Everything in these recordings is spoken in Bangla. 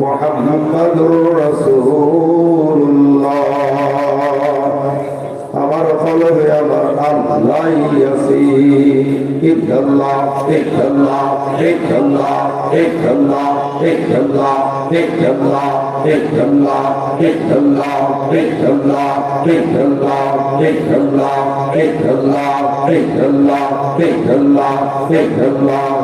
মোহাম্মদ রসুল্লাহ আমার কলবে আমার আল্লাহ ইয়াসি ইল্লাল্লাহ ইল্লাল্লাহ ইল্লাল্লাহ ইল্লাল্লাহ ইল্লাল্লাহ ইল্লাল্লাহ ইল্লাল্লাহ ইল্লাল্লাহ ইল্লাল্লাহ ইল্লাল্লাহ ইল্লাল্লাহ ইল্লাল্লাহ ইল্লাল্লাহ ইল্লাল্লাহ ইল্লাল্লাহ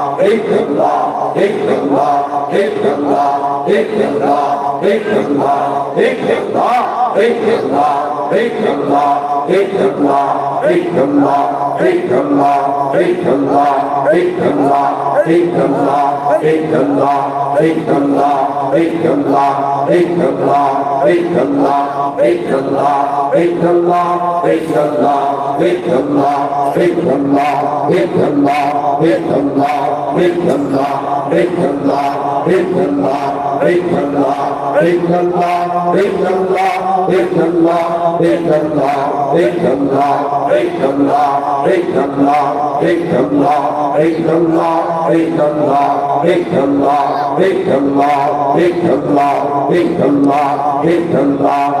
Victim law, victim law, victim law, victim law, victim law. ইল্লাল্লাহ ইল্লাল্লাহ ইল্লাল্লাহ ইল্লাল্লাহ ইল্লাল্লাহ ইল্লাল্লাহ ইল্লাল্লাহ ইল্লাল্লাহ ইল্লাল্লাহ ইল্লাল্লাহ ইল্লাল্লাহ ইল্লাল্লাহ ইল্লাল্লাহ ইল্লাল্লাহ ইল্লাল্লাহ ইল্লাল্লাহ ইল্লাল্লাহ ইল্লাল্লাহ ইল্লাল্লাহ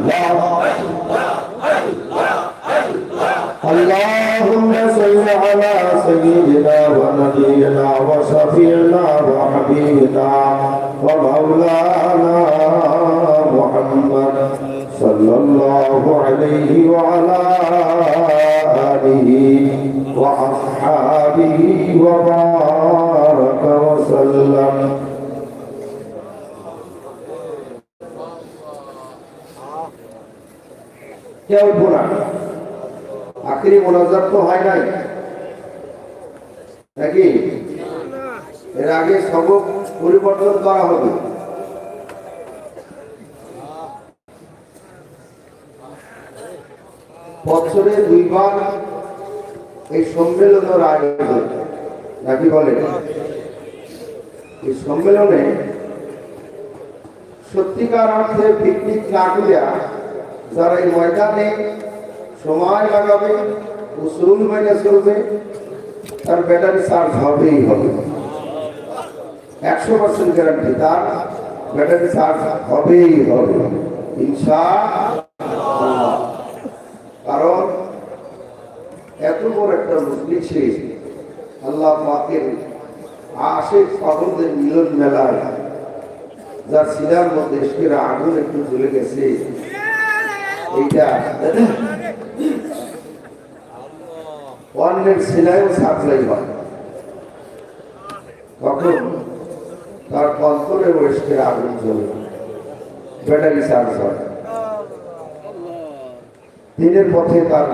Allah'a صلى الله عليه وعلى آله وأصحابه وبارك وسلم কেউ না আখেরি মোনাজাত তো হয় নাই নাকি এর আগে সবক পরিবর্তন করা হবে বছরে দুইবার এই সম্মেলনের আয়োজন নাকি বলে এই সম্মেলনে সত্যিকার অর্থে পিকনিক না করিয়া যারা এই ময়দানে সময় লাগাবে, উসরুল মাইনে চলবে, তার ব্যাটারি চার্জ হবেই হবে। একশো পার্সেন্ট গ্যারান্টি তার ব্যাটারি চার্জ হবেই হবে। ইনশা আল্লাহ। কারণ এত একটা আল্লাহ পাকের মিলন মেলায়, যার শিলার মধ্যে আগুন একটু জ্বলে গেছে। এইটা অন্যের সাপ্লাই হয়। তখন তার আগুন জ্বলে। ব্যাটারি চার্জ হয়। দিনের পথে তার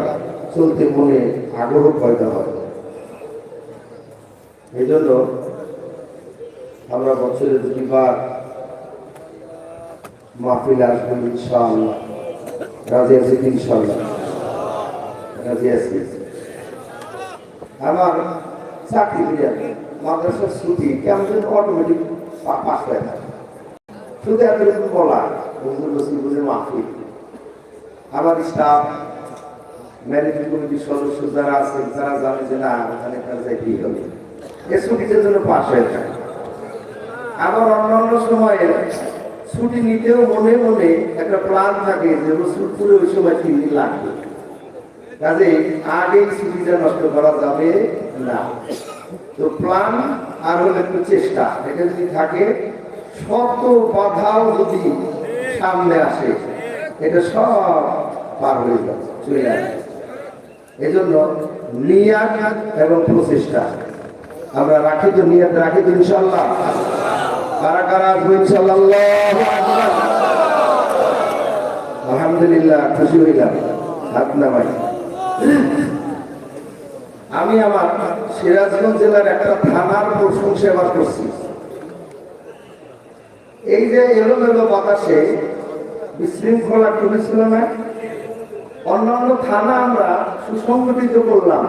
চলতে মনে আগ্রহ পয়দা হয়। এই জন্য আমরা বছরে দুটিবার মাহফিল আসবেন ইনশাআল্লাহ। রাজি ইনশাআল্লাহ? রাজি আমার চাকরি দিয়ে মাদ্রাসার ছুটি কেমন যেন অটোমেটিক পাস হয়ে থাকে। শুধু এতটুকু বলা রসিবুলের মাহফিল। আমার স্টাফ কমিটির সদস্য যারা জানে যে না, ওখানে হবে? এ ছুটির জন্য পাস হয়ে আবার অন্যান্য সময়ে ছুটি নিতেও মনে মনে একটা প্ল্যান থাকে যে ওই সময় তিন দিন লাগবে। কাজে ছুটিটা নষ্ট করা যাবে না। তো প্ল্যান আর হলো একটু চেষ্টা। এটা যদি থাকে, শত বাধাও যদি সামনে আসে, এটা সব পার হয়ে যাবে, চলে যাবে এজন্য নিয়াত এবং প্রচেষ্টা। আমরা রাখি তো, নিয়াত রাখি তো ইনশাল্লাহ কারা কারা আসব ইনশাল্লাহ আলহামদুলিল্লাহ, খুশি হইলাম। হাত নামাই। আমি আমার সিরাজগঞ্জ জেলার একটা থানার প্রশং সেবা করছি। এই যে এলোমেলো বাতাসে বিশৃঙ্খলা করেছিল না? অন্যান্য থানা আমরা সুসংগঠিত করলাম।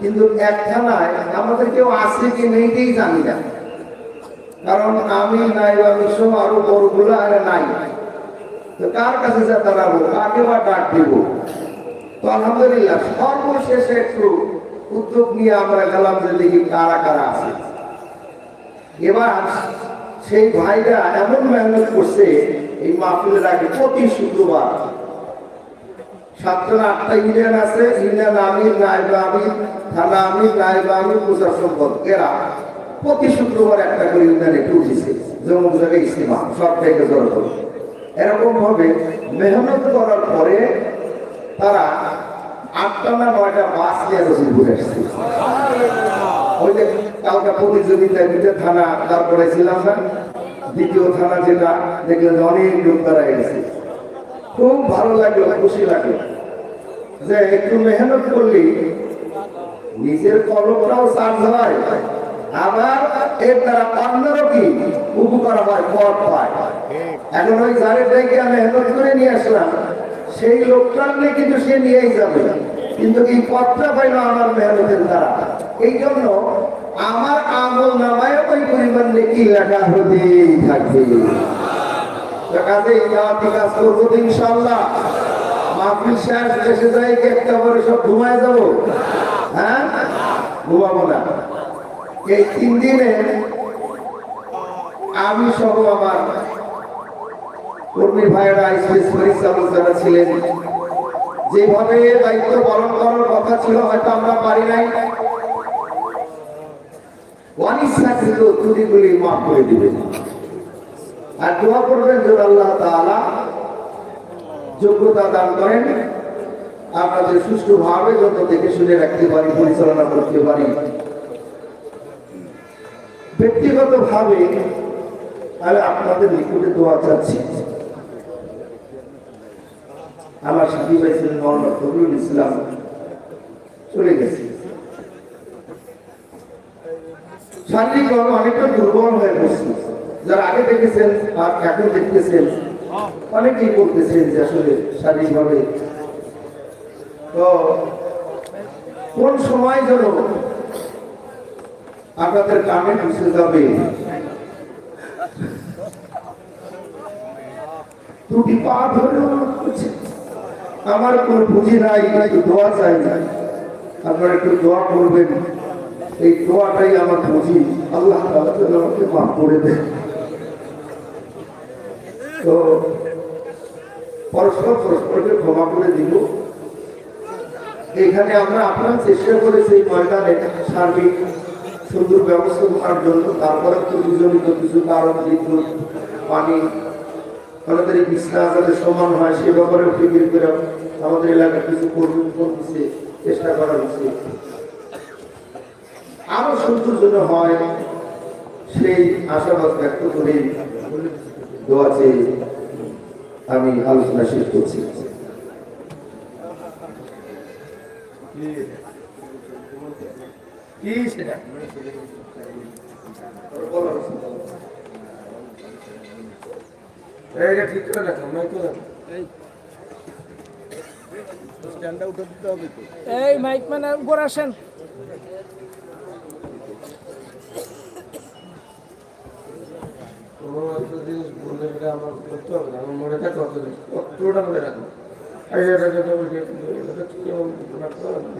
কিন্তু এক থানায় আমাদের কেউ আছে কি নেইটাই জানি না। কারণ আমি নাই বা মিশো আরও বড়গুলো আর নাই। কার কাছে যা দাঁড়াবো? কাকে বা ডাক দিব? তো আলহামদুলিল্লাহ, সর্বশেষে একটু উদ্যোগ নিয়ে আমরা গেলাম যে দেখি কারা কারা আছে। এবার সেই ভাইরা এমন মেহনত করছে, এই মাহফিলের আগে প্রতি শুক্রবার আটটা আছে আমির থানা শুক্রবার একটা করে সব থেকে মেহনত করার পরে তারা আটটা না নয়টা বাস নিয়ে এসেছে প্রতিযোগিতায় দুটো থানা তারপরে ছিলাম না, দ্বিতীয় থানা যেটা, দেখলেন অনেক লোক তারা গেছে। খুব ভালো লাগল, খুশি লাগল। যে একটু মেহনত করলি, নিজের কলমটাও চার্জ হয় আবার এর দ্বারা অন্যরও কি উপকার হয়, পথ পায় এখন ওই যারে ডেকে মেহনত করে নিয়ে আসলাম। সেই লোকটার নিয়ে কিন্তু সে নিয়েই যাবে। কিন্তু এই পথটা পাইল আমার মেহনতের দ্বারা। এই জন্য আমার আমল নামায় ওই পরিমাণ কি লেখা হতেই থাকবে। কাজে সব হ্যাঁ? আমার কর্মী ভাইয়েরা ছিলেন, যেভাবে দায়িত্ব পালন করার কথা ছিল, হয়তো আমরা পারি নাই। অনিচ্ছাকৃত ত্রুটিগুলি মাফ করে দিবেন। আর দোয়া করবেন যে আল্লাহ তাআলা যোগ্যতা দান করেন। আপনাদের সুষ্ঠুভাবে যত দেখে শুনে রাখতে পারি, পরিচালনা করতে পারি। ব্যক্তিগত ভাবে আমি আপনাদের নিকটে দোয়া চাচ্ছি। আমার সাথী ভাই ছিলেন মৌলানা ইসলাম। চলে গেছে। শারীরিকভাবে অনেকটা দুর্বল হয়ে পড়ছে। যারা আগে দেখেছেন আর এখন দেখতেছেন, অনেকেই বলতেছেন যে আসলে শারীরিকভাবে। তো কোন সময় যেন আপনাদের কামে ঢুসে যাবে? ত্রুটি পা ধরে আমার কোন পুঁজি নাই, একটু দোয়া চাই। আপনারা একটু দোয়া করবেন। এই দোয়াটাই আমার পুঁজি। আল্লাহ যেন আমাকে মাফ করে দেয় তো পরস্পর পরস্পরকে ক্ষমা করে দিব। এখানে আমরা আপনার চেষ্টা করেছি এই ময়দানে সার্বিক সুন্দর ব্যবস্থা করার জন্য, তারপরে তো দুজনিত কিছু কারণ, বিদ্যুৎ, পানি আমাদের এই বিছনা যাতে সমান হয়, সে ব্যাপারে ফিকির করে আমাদের এলাকার কিছু কর্মী করতেছে চেষ্টা করা হচ্ছে আরও সুন্দর জন্য হয়, সেই আশাবাদ ব্যক্ত করে। দোয়া চেয়ে আমি আলোচনা শেষ করছি। কি সেটা? এইটা ঠিক করে রাখো নাই তো এই মাইক মানে উপর আসেন। কোনো একটা জিনিস বললে এটা আমার করতে হবে না আমার মনে থাকে অত জিনিস পুরোটা মনে রাখো আর এটা যেটা বলছি এটা ঠিক রাখতে হবে